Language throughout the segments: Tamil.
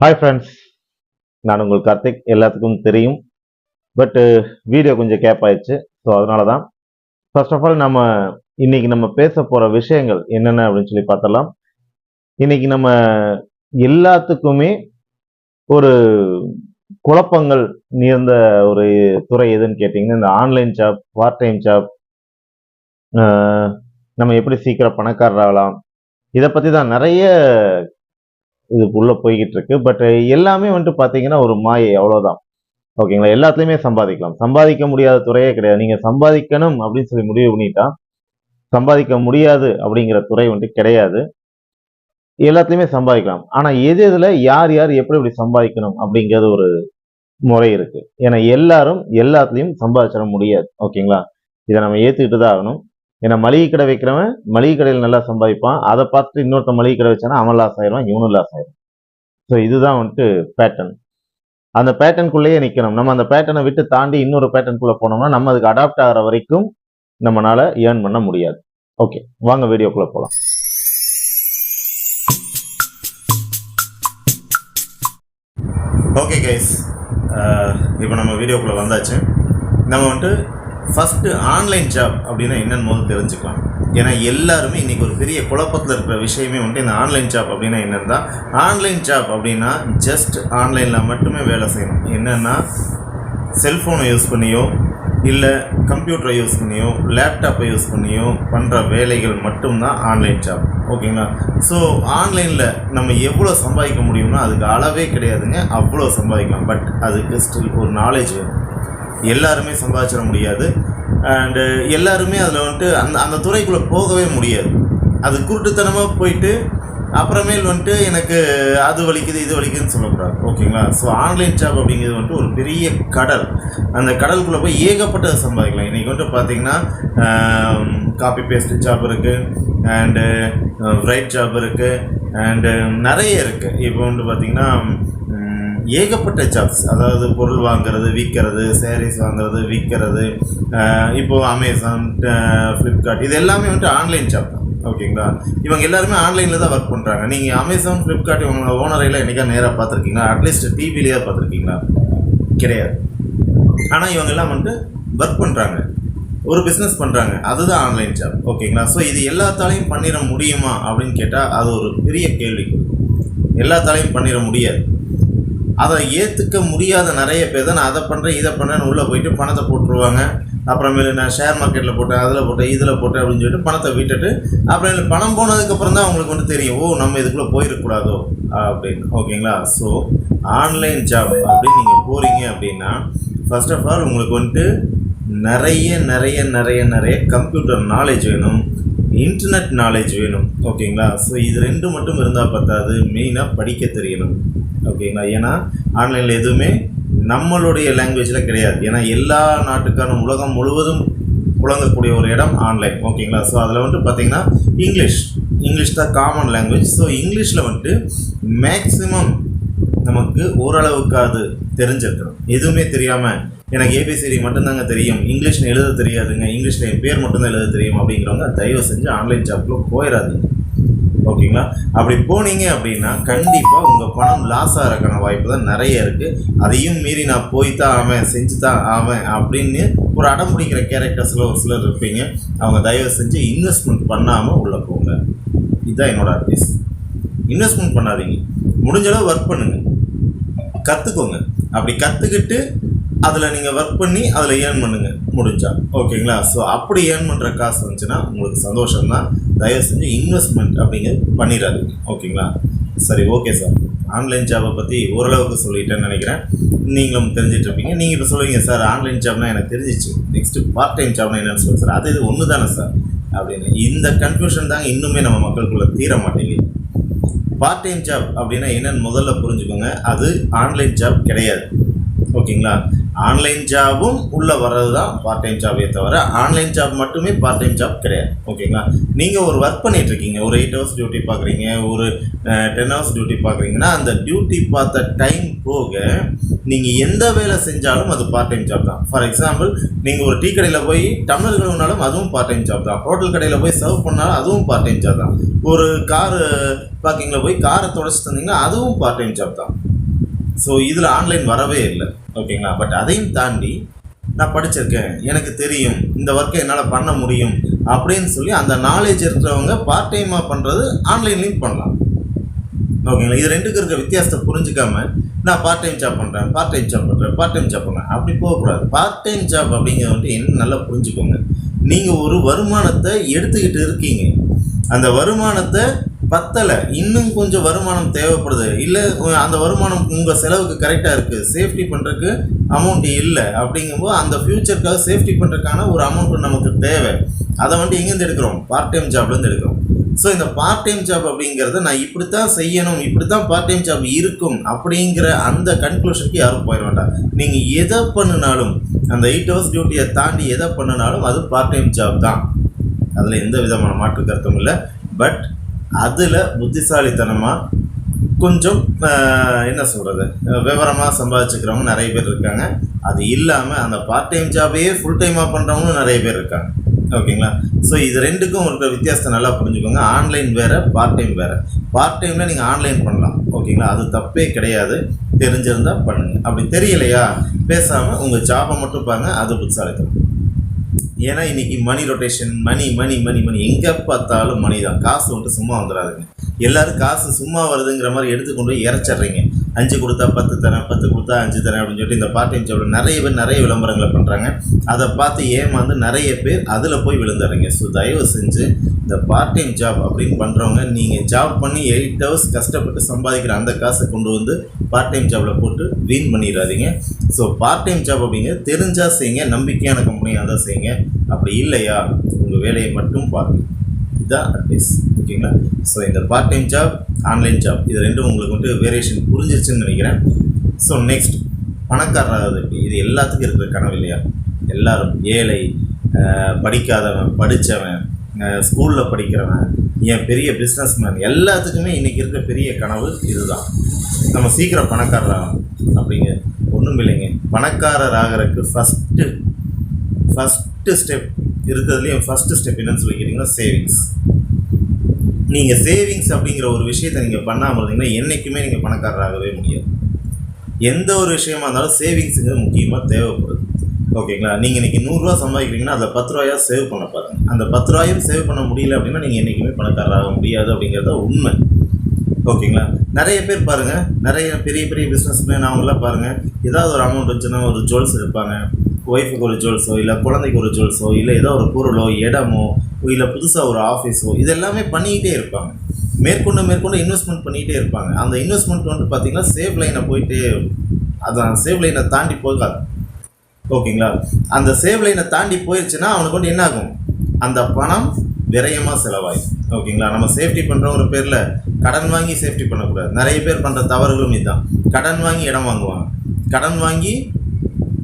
ஹாய் ஃப்ரெண்ட்ஸ் நான் உங்கள் கார்த்திக். எல்லாத்துக்கும் தெரியும். பட்டு வீடியோ uh, கொஞ்சம் கேப் ஆயிடுச்சு. ஸோ அதனால தான் ஃபர்ஸ்ட் ஆஃப் ஆல் நம்ம இன்னைக்கு நம்ம பேச போகிற விஷயங்கள் என்னென்ன அப்படின்னு சொல்லி பார்த்தலாம் இன்னைக்கு நம்ம எல்லாத்துக்குமே ஒரு குழப்பங்கள் நிறைந்த ஒரு துறை எதுன்னு கேட்டிங்கன்னா இந்த online job part time job நம்ம எப்படி சீக்கிரம் பணக்காரர் ஆகலாம். இதை பற்றி தான் நிறைய இதுக்குள்ளே போய்கிட்டு இருக்கு பட் எல்லாமே வந்துட்டு பார்த்தீங்கன்னா ஒரு மாயை அவ்வளோதான் ஓகேங்களா? எல்லாத்துலேயுமே சம்பாதிக்கலாம். சம்பாதிக்க முடியாத துறையே கிடையாது. நீங்கள் சம்பாதிக்கணும் அப்படின்னு சொல்லி முடிவு பண்ணிட்டா சம்பாதிக்க முடியாது அப்படிங்கிற துறை வந்துட்டு கிடையாது. எல்லாத்துலேயுமே சம்பாதிக்கலாம். ஆனால் எது எதில் யார் யார் எப்படி எப்படி சம்பாதிக்கணும் அப்படிங்கிறது ஒரு முறை இருக்கு. ஏன்னா எல்லாரும் எல்லாத்துலேயும் சம்பாதிச்சிட முடியாது. ஓகேங்களா? இதை நம்ம ஏற்றுக்கிட்டு தான் ஆகணும். ஏன்னா மளிகை கடை வைக்கிறவன் மளிகை கடையில் நல்லா சம்பாதிப்பான். அதை பார்த்துட்டு இன்னொருத்த மளிகை கடை வச்சானா அவன் லாஸ் ஆயிடுவான் இவனும் லாஸ் ஆயிடும் ஸோ இதுதான் வந்துட்டு பேட்டர்ன் அந்த பேட்டர்னுக்குள்ளேயே நிற்கணும் நம்ம அந்த பேட்டர்னை விட்டு தாண்டி இன்னொரு பேட்டர்னுக்குள்ளே போனோம்னா நம்ம அதுக்கு அடாப்ட் ஆகிற வரைக்கும் நம்மளால் ஏர்ன் பண்ண முடியாது. ஓகே வாங்க வீடியோக்குள்ளே போகலாம் ஓகே கைஸ் இப்போ நம்ம வீடியோக்குள்ளே வந்தாச்சு. நம்ம வந்துட்டு ஃபஸ்ட்டு ஆன்லைன் ஜாப் அப்படின்னா என்னென்னு போது தெரிஞ்சுக்கலாம். ஏன்னா எல்லாருமே இன்றைக்கி ஒரு பெரிய குழப்பத்தில் இருக்கிற விஷயமே வந்துட்டு இந்த ஆன்லைன் ஜாப் அப்படின்னா என்னென்னு தான் ஆன்லைன் ஜாப் அப்படின்னா ஜஸ்ட் ஆன்லைனில் மட்டுமே வேலை செய்யணும். என்னென்னா செல்ஃபோனை யூஸ் பண்ணியோ இல்லை கம்ப்யூட்டரை யூஸ் பண்ணியோ லேப்டாப்பை யூஸ் பண்ணியோ பண்ணுற வேலைகள் மட்டும்தான் ஆன்லைன் ஜாப் ஓகேங்களா ஸோ ஆன்லைனில் நம்ம எவ்வளோ சம்பாதிக்க முடியும்னா அதுக்கு அளவே கிடையாதுங்க அவ்வளோ சம்பாதிக்கலாம். பட் அதுக்கு ஸ்டில் ஒரு நாலேஜ் வேணும். எல்லாருமே சம்பாதிச்சிட முடியாது. அண்டு எல்லாருமே அதில் வந்துட்டு அந்த அந்த துறைக்குள்ளே போகவே முடியாது. அது குருட்டுத்தனமாக போயிட்டு அப்புறமேல் வந்துட்டு எனக்கு அது வலிக்குது இது வலிக்குதுன்னு சொல்லக்கூடாது. ஓகேங்களா? ஸோ ஆன்லைன் ஜாப் அப்படிங்கிறது வந்துட்டு ஒரு பெரிய கடல். அந்த கடலுக்குள்ளே போய் ஏகப்பட்டதை சம்பாதிக்கலாம். இன்றைக்கி வந்துட்டு பார்த்தீங்கன்னா காப்பி பேஸ்ட் ஜாப் இருக்குது அண்டு ரைட் uh, ஜாப் இருக்குது அண்டு um, நிறைய இருக்குது இப்போ வந்துட்டு பார்த்திங்கன்னா ஏகப்பட்ட ஜாப்ஸ் அதாவது பொருள் வாங்குறது விற்கிறது சேரீஸ் வாங்குறது விற்கிறது இப்போது அமேசான் ஃப்ளிப்கார்ட் இது எல்லாமே வந்துட்டு ஆன்லைன் ஜாப் தான். ஓகேங்களா இவங்க எல்லாருமே ஆன்லைனில் தான் ஒர்க் பண்ணுறாங்க நீங்கள் அமேசான் ஃப்ளிப்கார்ட் இவங்க ஓனரையில் என்றைக்கா நேராக பார்த்துருக்கீங்களா? அட்லீஸ்ட் டிவிலேயே பார்த்துருக்கீங்களா? கிடையாது. ஆனால் இவங்கெல்லாம் வந்துட்டு ஒர்க் பண்ணுறாங்க ஒரு பிஸ்னஸ் பண்ணுறாங்க அதுதான் ஆன்லைன் ஜாப் ஓகேங்களா ஸோ இது எல்லாத்தாலையும் பண்ணிட முடியுமா அப்படின்னு கேட்டால் அது ஒரு பெரிய கேள்வி. எல்லாத்தாலையும் பண்ணிட முடியாது. அதை ஏற்றுக்க முடியாத நிறைய பேர் தான் நான் அதை பண்ணுறேன் இதை பண்ணுறேன்னு உள்ளே போயிட்டு பணத்தை போட்டுருவாங்க. அப்புறமேலு நான் ஷேர் மார்க்கெட்டில் போட்டேன் அதில் போட்டேன் இதில் போட்டேன் அப்படின்னு சொல்லிட்டு பணத்தை விட்டுட்டு அப்புறம் பணம் போனதுக்கப்புறம் தான் அவங்களுக்கு வந்து தெரியும் ஓ நம்ம இதுக்குள்ளே போயிடக்கூடாதோ அப்படின்னு. ஓகேங்களா? ஸோ ஆன்லைன் ஜாப் அப்படின்னு நீங்கள் போகிறீங்க அப்படின்னா ஃபர்ஸ்ட் ஆஃப் ஆல் உங்களுக்கு வந்துட்டு நிறைய நிறைய நிறைய நிறைய கம்ப்யூட்டர் நாலேஜ் வேணும். இன்டர்நெட் நாலேஜ் வேணும் ஓகேங்களா ஸோ இது ரெண்டு மட்டும் இருந்தால் பத்தாது. மெயினாக படிக்க தெரியணும் ஓகேங்களா ஏன்னா ஆன்லைனில் எதுவுமே நம்மளுடைய லாங்குவேஜில் கிடையாது. ஏன்னா எல்லா நாட்டுக்கான உலகம் முழுவதும் புழங்கக்கூடிய ஒரு இடம் ஆன்லைன் ஓகேங்களா ஸோ அதில் வந்துட்டு பார்த்தீங்கன்னா இங்கிலீஷ் இங்கிலீஷ் தான் காமன் லாங்குவேஜ் ஸோ இங்கிலீஷில் வந்துட்டு மேக்ஸிமம் நமக்கு ஓரளவுக்கு அது தெரிஞ்சிருக்கணும். எதுவுமே தெரியாமல் எனக்கு ஏபிசிடி மட்டும்தாங்க தெரியும். இங்கிலீஷில் எழுத தெரியாதுங்க. இங்கிலீஷில் என் பேர் மட்டும்தான் எழுத தெரியும் அப்படிங்கிறவங்க தயவு செஞ்சு ஆன்லைன் ஜாப்ல போயிடாதுங்க ஓகேங்களா? அப்படி போனீங்க அப்படின்னா கண்டிப்பாக உங்கள் பணம் லாஸ் ஆகிறக்கான வாய்ப்பு தான் நிறைய இருக்குது அதையும் மீறி நான் போய் தான் ஆவேன் செஞ்சு தான் ஆவேன் அப்படின்னு ஒரு அடம் பிடிக்கிற கேரக்டர்ஸில் ஒரு சிலர் இருப்பீங்க. அவங்க தயவு செஞ்சு இன்வெஸ்ட்மெண்ட் பண்ணாமல் உள்ளே போங்க. இதுதான் என்னோடய அட்வைஸ் இன்வெஸ்ட்மெண்ட் பண்ணாதீங்க. முடிஞ்சளவு ஒர்க் பண்ணுங்கள் கற்றுக்கோங்க அப்படி கற்றுக்கிட்டு அதில் நீங்கள் ஒர்க் பண்ணி அதில் ஏர்ன் பண்ணுங்கள் முடிஞ்சா. ஓகேங்களா ஸோ அப்படி ஏர்ன் பண்ணுற காசு வந்துச்சுன்னா உங்களுக்கு சந்தோஷம் தான் தயவு செஞ்சு இன்வெஸ்ட்மெண்ட் அப்படிங்கிறது பண்ணிடாதீங்க. ஓகேங்களா சரி ஓகே சார் ஆன்லைன் ஜாபை பற்றி ஓரளவுக்கு சொல்லிட்டேன்னு நினைக்கிறேன். நீங்களும் தெரிஞ்சிட்ருப்பீங்க நீங்கள் இப்போ சொல்லுவீங்க சார் ஆன்லைன் ஜாப்னா எனக்கு தெரிஞ்சிச்சு. நெக்ஸ்ட்டு பார்ட் டைம் ஜாப்னா என்னென்னு சொல்லுங்கள் சார் அது இது ஒன்று தானே சார் அப்படின்னு. இந்த கன்ஃபியூஷன் தாங்க இன்னுமே நம்ம மக்களுக்குள்ளே தீர மாட்டேங்குது. பார்ட் டைம் ஜாப் அப்படின்னா என்னன்னு முதல்ல புரிஞ்சுக்கோங்க. அது ஆன்லைன் ஜாப் கிடையாது. ஓகேங்களா ஆன்லைன் ஜாபும் உள்ளே வர்றது தான் பார்ட் டைம் ஜாபே தவிர ஆன்லைன் ஜாப் மட்டுமே பார்ட் டைம் ஜாப் கிடையாது ஓகேங்களா நீங்கள் ஒரு ஒர்க் பண்ணிகிட்ருக்கீங்க ஒரு எயிட் ஹவர்ஸ் டியூட்டி பார்க்குறீங்க ஒரு டென் ஹவர்ஸ் டியூட்டி பார்க்குறீங்கன்னா அந்த டியூட்டி பார்த்த டைம் போக நீங்கள் எந்த வேலை செஞ்சாலும் அது பார்ட் டைம் ஜாப் தான். ஃபார் எக்ஸாம்பிள் நீங்கள் ஒரு டீ கடையில் போய் டம்ளர் கழுவுனாலும் அதுவும் பார்ட் டைம் ஜாப் தான். ஹோட்டல் கடையில் போய் சர்வ் பண்ணாலும் அதுவும் பார்ட் டைம் ஜாப் தான். ஒரு கார் பார்க்கிங்கில் போய் காரை தொடச்சி தந்தீங்கன்னா அதுவும் பார்ட் டைம் ஜாப் தான். ஸோ இதில் ஆன்லைன் வரவே இல்லை. ஓகேங்களா? பட் அதையும் தாண்டி நான் படிச்சிருக்கேன். எனக்கு தெரியும். இந்த ஒர்க்கை என்னால் பண்ண முடியும் அப்படின்னு சொல்லி அந்த நாலேஜ் இருக்கிறவங்க பார்ட் டைமாக பண்ணுறது ஆன்லைன்லேயும் பண்ணலாம். ஓகேங்களா? இது ரெண்டுக்கு இருக்க வித்தியாசத்தை புரிஞ்சுக்காம நான் பார்ட் டைம் ஜாப் பண்ணுறேன் பார்ட் டைம் ஜாப் பண்ணுறேன் பார்ட் டைம் ஜாப் பண்ணுறேன் அப்படி போகக்கூடாது. பார்ட் டைம் ஜாப் அப்படிங்கிறது வந்துட்டு என்ன நல்லா புரிஞ்சுக்கோங்க. நீங்கள் ஒரு வருமானத்தை எடுத்துக்கிட்டு இருக்கீங்க. அந்த வருமானத்தை பத்தலை. இன்னும் கொஞ்சம் வருமானம் தேவைப்படுது. இல்லை அந்த வருமானம் உங்கள் செலவுக்கு கரெக்டாக இருக்குது சேஃப்டி பண்ணுறதுக்கு அமௌண்ட் இல்லை. அப்படிங்கும்போது அந்த ஃப்யூச்சருக்காக சேஃப்டி பண்ணுறதுக்கான ஒரு அமௌண்ட் நமக்கு தேவை. அதை வந்துட்டு எங்கேருந்து எடுக்கிறோம்? பார்ட் டைம் ஜாப்லேருந்து எடுக்கிறோம். ஸோ இந்த பார்ட் டைம் ஜாப் அப்படிங்கிறத நான் இப்படி தான் செய்யணும். இப்படி தான் பார்ட் டைம் ஜாப் இருக்கும் அப்படிங்கிற அந்த கன்க்ளூஷனுக்கு யாரும் போயிட வேண்டாம். நீங்கள் எதை பண்ணினாலும் அந்த எயிட் ஹவர்ஸ் டியூட்டியை தாண்டி எதை பண்ணினாலும் அது பார்ட் டைம் ஜாப் தான். அதில் எந்த விதமான மாற்று கருத்தும் இல்லை. பட் அதில் புத்திசாலித்தனமாக கொஞ்சம் என்ன சொல்கிறது விவரமாக சம்பாதிச்சுக்கிறவங்க நிறைய பேர் இருக்காங்க. அது இல்லாமல் அந்த பார்ட் டைம் ஜாபையே ஃபுல் டைமாக பண்ணுறவங்களும் நிறைய பேர் இருக்காங்க. ஓகேங்களா? ஸோ இது ரெண்டுக்கும் இருக்கிற வித்தியாசத்தை நல்லா புரிஞ்சுக்கோங்க. ஆன்லைன் வேறு பார்ட் டைம் வேறு. பார்ட் டைமில் நீங்கள் ஆன்லைன் பண்ணலாம். ஓகேங்களா? அது தப்பே கிடையாது. தெரிஞ்சிருந்தால் பண்ணுங்கள் அப்படி தெரியலையா? பேசாமல் உங்கள் ஜாபை மட்டும் பாருங்கள் அது புத்திசாலித்தனம். ஏன்னா இன்றைக்கி மணி ரொட்டேஷன் மணி மணி மணி மணி எங்கே பார்த்தாலும் மணி தான். காசு வந்துட்டு சும்மா வந்துடாதுங்க. எல்லாரும் காசு சும்மா வருதுங்கிற மாதிரி எடுத்துக்கொண்டு போய் இறச்சிட்றீங்க. அஞ்சு கொடுத்தா பத்து தரேன் பத்து கொடுத்தா அஞ்சு தரேன் அப்படின்னு சொல்லிட்டு இந்த பார்ட் டைம் நிறைய பேர் நிறைய விளம்பரங்களை பண்ணுறாங்க அதை பார்த்து ஏமாந்து நிறைய பேர் அதில் போய் விழுந்துடுறீங்க. ஸோ தயவு செஞ்சு இந்த பார்ட் டைம் ஜாப் அப்படின்னு பண்ணுறவங்க நீங்கள் ஜாப் பண்ணி எயிட் ஹவர்ஸ் கஷ்டப்பட்டு சம்பாதிக்கிற அந்த காசை கொண்டு வந்து பார்ட் டைம் ஜாபில் போட்டு வீண் பண்ணிடாதீங்க ஸோ பார்ட் டைம் ஜாப் அப்படிங்க தெரிஞ்சால் செய்யுங்க நம்பிக்கையான கம்பெனியாக தான் செய்யுங்க. அப்படி இல்லையா? உங்கள் வேலையை மட்டும் பாருங்க. இதுதான் அட்வைஸ் ஓகேங்களா? ஸோ இந்த part time job online job இது ரெண்டும் உங்களுக்கு வந்துட்டு வேரியேஷன் புரிஞ்சிச்சுன்னு நினைக்கிறேன். ஸோ நெக்ஸ்ட் பணக்காரராகிறது இது எல்லாத்துக்கும் இருக்கிற கனவு இல்லையா? எல்லாரும் ஏழை படிக்காதவன் படித்தவன் ஸ்கூலில் படிக்கிறவன் என் பெரிய பிஸ்னஸ்மேன் எல்லாத்துக்குமே இன்றைக்கி இருக்கிற பெரிய கனவு இதுதான். நம்ம சீக்கிரம் பணக்காரராகணும் அப்படிங்க. ஒன்றும் இல்லைங்க. பணக்காரர் ஆகிறதுக்கு ஃபஸ்ட்டு ஃபஸ்ட்டு ஸ்டெப் இருக்கிறதுலையும் ஃபஸ்ட்டு ஸ்டெப் என்னன்னு சொல்லி சேவிங்ஸ் நீங்கள் சேவிங்ஸ் அப்படிங்கிற ஒரு விஷயத்தை நீங்கள் பண்ணாமல் இருந்தீங்கன்னா என்றைக்குமே நீங்கள் பணக்காரராகவே முடியாது. எந்த ஒரு விஷயமா இருந்தாலும் சேவிங்ஸுங்கிறது முக்கியமாக தேவைப்படுது. ஓகேங்களா? நீங்கள் இன்றைக்கி நூறுரூவா சம்பாதிக்கிறீங்கன்னா அதில் பத்து ரூபாயாக சேவ் பண்ண பாருங்கள் அந்த பத்து ரூபாயும் சேவ் பண்ண முடியல அப்படின்னா நீங்கள் என்றைக்குமே பணக்காரராக முடியாது அப்படிங்கிறத உண்மை. ஓகேங்களா? நிறைய பேர் பாருங்கள் நிறைய பெரிய பெரிய பிஸ்னஸ்மேன் அவங்களாம் பாருங்கள் ஏதாவது ஒரு அமௌண்ட் வச்சுன்னா ஒரு ஜுவல்ஸ் எடுப்பாங்க ஒய்ஃபுக்கு ஒரு ஜுவல்ஸோ இல்லை குழந்தைக்கு ஒரு ஜுவல்ஸோ இல்லை ஏதோ ஒரு பொருளோ இடமோ இல்லை புதுசாக ஒரு ஆஃபீஸோ இது எல்லாமே பண்ணிக்கிட்டே இருப்பாங்க. மேற்கொண்டு மேற்கொண்டு இன்வெஸ்ட்மெண்ட் பண்ணிக்கிட்டே இருப்பாங்க. அந்த இன்வெஸ்ட்மெண்ட் வந்து பார்த்திங்கன்னா சேவ் லைனை போயிட்டு அதான் சேவ் லைனை தாண்டி போகாது. ஓகேங்களா? அந்த சேவ் லைனை தாண்டி போயிடுச்சுன்னா அவனுக்கு வந்து என்ன ஆகும் அந்த பணம் விரயமாக செலவாகும் ஓகேங்களா? நம்ம சேஃப்டி பண்ணுறவங்க பேரில் கடன் வாங்கி சேஃப்டி பண்ணக்கூடாது. நிறைய பேர் பண்ணுற தவறுகளும் இதுதான். கடன் வாங்கி இடம் வாங்குவாங்க. கடன் வாங்கி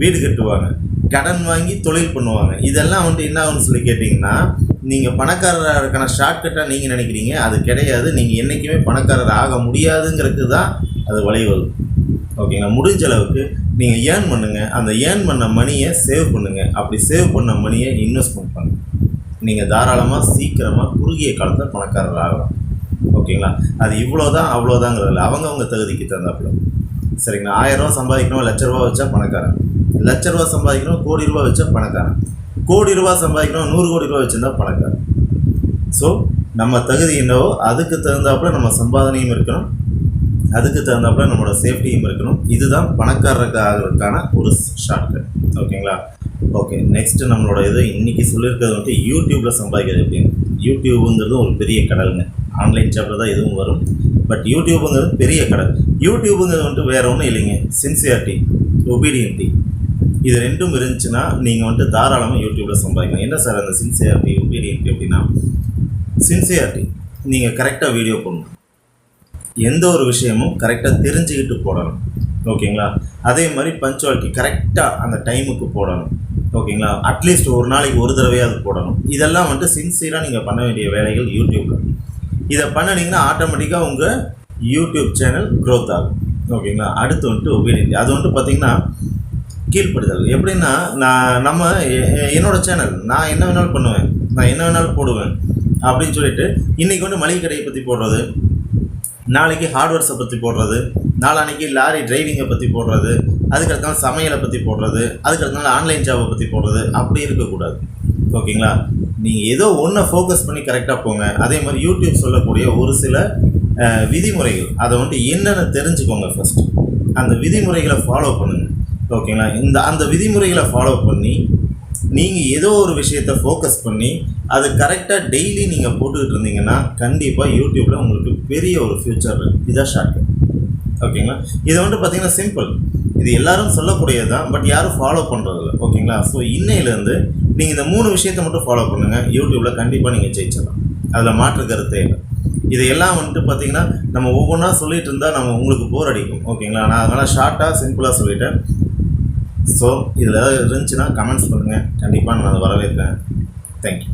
வீடு கட்டுவாங்க. கடன் வாங்கி தொழில் பண்ணுவாங்க. இதெல்லாம் வந்துட்டு என்ன ஆகும்னு சொல்லி கேட்டிங்கன்னா நீங்கள் பணக்காரராக இருக்கான ஷார்ட்கட்டாக நீங்கள் நினைக்கிறீங்க. அது கிடையாது. நீங்கள் என்றைக்குமே பணக்காரர் ஆக முடியாதுங்கிறதுக்கு தான் அது வழிவகுக்கும். ஓகேங்களா முடிஞ்ச அளவுக்கு நீங்கள் ஏர்ன் பண்ணுங்கள் அந்த ஏர்ன் பண்ண மணியை சேவ் பண்ணுங்கள் அப்படி சேவ் பண்ண மணியை இன்வெஸ்ட்மெண்ட் பண்ணுங்கள் நீங்கள் தாராளமாக சீக்கிரமாக குறுகிய காலத்தில் பணக்காரர் ஆகலாம். ஓகேங்களா அது இவ்வளோ தான் அவ்வளோதாங்கிறது அவ்வளோதாங்கிறதில்ல அவங்கவுங்க தகுதிக்கு தகுந்தாப்புல. சரிங்களா? ஆயிரம் ரூபா சம்பாதிக்கணும்? லட்ச ரூபா வச்சா பணக்காரன். லட்ச ரூபா சம்பாதிக்கணும் கோடி ரூபா வச்சா பணக்காரன். கோடி ரூபா சம்பாதிக்கணும் நூறு கோடி ரூபா வச்சுருந்தா பணக்காரன். ஸோ நம்ம தகுதி என்னவோ அதுக்கு தகுந்தாப்புல நம்ம சம்பாதனையும் இருக்கணும். அதுக்கு தகுந்தாப்புல நம்மளோட சேஃப்டியும் இருக்கணும். இதுதான் பணக்காரருக்கு ஆகிறதுக்கான ஒரு ஷார்ட்கட் ஓகேங்களா? ஓகே நெக்ஸ்ட்டு நம்மளோட இது இன்றைக்கி சொல்லியிருக்கிறது வந்துட்டு யூடியூப்பில் சம்பாதிக்கிறது எப்படின்னு? யூடியூபுங்கிறது ஒரு பெரிய கடலுங்க. ஆன்லைன் ஜாப்பில் தான் எதுவும் வரும். பட் யூடியூபுங்கிறது பெரிய கடல். யூடியூபுங்கிறது வந்துட்டு வேறு ஒன்றும் இல்லைங்க. சின்சியாரிட்டி ஒபீடியன்ட்டி இது ரெண்டும் இருந்துச்சுன்னா நீங்கள் வந்துட்டு தாராளமாக யூடியூப்பில் சம்பாதிக்கலாம். என்ன சார் அந்த சின்சியாரிட்டி ஒபீடியன்ட்டி அப்படின்னா சின்சியாரிட்டி நீங்கள் கரெக்டாக வீடியோ போடணும். எந்த ஒரு விஷயமும் கரெக்டாக தெரிஞ்சுக்கிட்டு போடணும். ஓகேங்களா? அதே மாதிரி பஞ்சுவாலிட்டி கரெக்டாக அந்த டைமுக்கு போடணும். ஓகேங்களா? அட்லீஸ்ட் ஒரு நாளைக்கு ஒரு தடவையாவது போடணும். இதெல்லாம் வந்துட்டு சின்சியராக நீங்கள் பண்ண வேண்டிய வேலைகள் யூடியூப்பில் இதை பண்ணினீங்கன்னா ஆட்டோமேட்டிக்காக உங்கள் யூடியூப் சேனல் க்ரோத் ஆகும். ஓகேங்களா? அடுத்து வந்துட்டு ஒபீடியன்ட் அது வந்துட்டு பார்த்தீங்கன்னா கீழ்ப்படுதல். எப்படின்னா நான் நம்ம என்னோடய என்னோட சேனல் நான் என்ன வேணாலும் பண்ணுவேன். நான் என்ன வேணாலும் போடுவேன். அப்படின்னு சொல்லிட்டு இன்றைக்கி வந்து மளிகை கடையை பற்றி போடுறது நாளைக்கு ஹார்ட்வேர்ஸை பற்றி போடுறது நாளான்னைக்கு லாரி டிரைவிங்கை பற்றி போடுறது அதுக்கடுத்தாலும் சமையலை பற்றி போடுறது அதுக்கடுத்தாலும் ஆன்லைன் ஜாபை பற்றி போடுறது அப்படி இருக்கக்கூடாது. ஓகேங்களா? நீங்கள் ஏதோ ஒன்றை ஃபோக்கஸ் பண்ணி கரெக்டாக போங்க. அதே மாதிரி யூடியூப் சொல்லக்கூடிய ஒரு சில விதிமுறைகள். அதை வந்துட்டு என்னென்னு தெரிஞ்சுக்கோங்க ஃபஸ்ட்டு அந்த விதிமுறைகளை ஃபாலோ பண்ணுங்கள் ஓகேங்களா? இந்த அந்த விதிமுறைகளை ஃபாலோ பண்ணி நீங்கள் ஏதோ ஒரு விஷயத்தை ஃபோக்கஸ் பண்ணி அது கரெக்டாக டெய்லி நீங்கள் போட்டுக்கிட்டு இருந்தீங்கன்னா கண்டிப்பாக யூடியூப்பில் உங்களுக்கு பெரிய ஒரு ஃப்யூச்சர் இருக்குது இதான் ஷார்ட் ஓகேங்களா இது வந்துட்டு பார்த்தீங்கன்னா சிம்பிள் இது எல்லாரும் சொல்லக்கூடியது தான் பட் யாரும் ஃபாலோ பண்ணுறதில்ல ஓகேங்களா ஸோ இன்னையிலேருந்து நீங்கள் இந்த மூணு விஷயத்தை மட்டும் ஃபாலோ பண்ணுங்கள் யூடியூப்பில் கண்டிப்பாக நீங்கள் ஜெயிச்சிடலாம். அதில் மாற்று கருத்தே இல்லை. இதையெல்லாம் வந்துட்டு பார்த்தீங்கன்னா நம்ம ஒவ்வொன்றா சொல்லிகிட்டு இருந்தால் நம்ம உங்களுக்கு போர் அடிக்கும். ஓகேங்களா நான் அதனால் ஷார்ட்டாக சிம்பிளாக சொல்லிட்டேன். ஸோ இதில் ஏதாவது இருந்துச்சுன்னா கமெண்ட்ஸ் பண்ணுங்கள் கண்டிப்பாக நான் அதை வரவேற்பேன் தேங்க்யூ